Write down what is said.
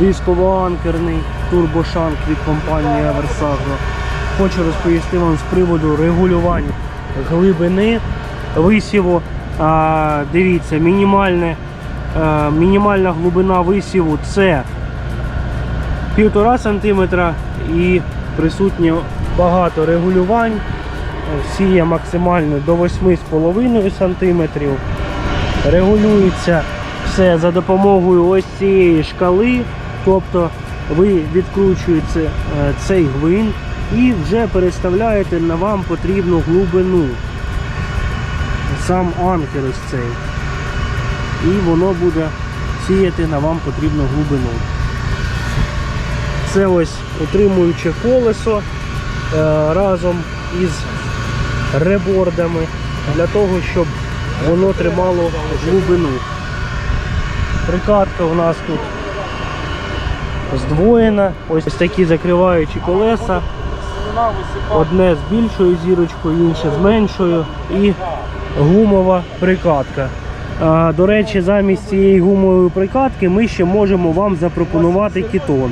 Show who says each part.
Speaker 1: Дисково-анкерний турбошанк від компанії Eversagro. Хочу розповісти вам з приводу регулювань глибини висіву. А, дивіться, мінімальне, е, мінімальна глибина висіву це 1,5 см і присутнє багато регулювань. Сіє максимально до 8,5 см. Регулюється все за допомогою ось цієї шкали. Тобто ви відкручуєте е, цей гвинт і вже переставляєте на вам потрібну глибину. Сам анкер ось цей. І воно буде сіяти на вам потрібну глибину. Це ось утримуюче колесо е, разом із ребордами для того, щоб воно тримало глибину. Прикатка у нас тут здвоєна. Ось такі закриваючі колеса. Одне з більшою зірочкою, інше з меншою і гумова прикатка. До речі, замість цієї гумової прикатки ми ще можемо вам запропонувати кітон.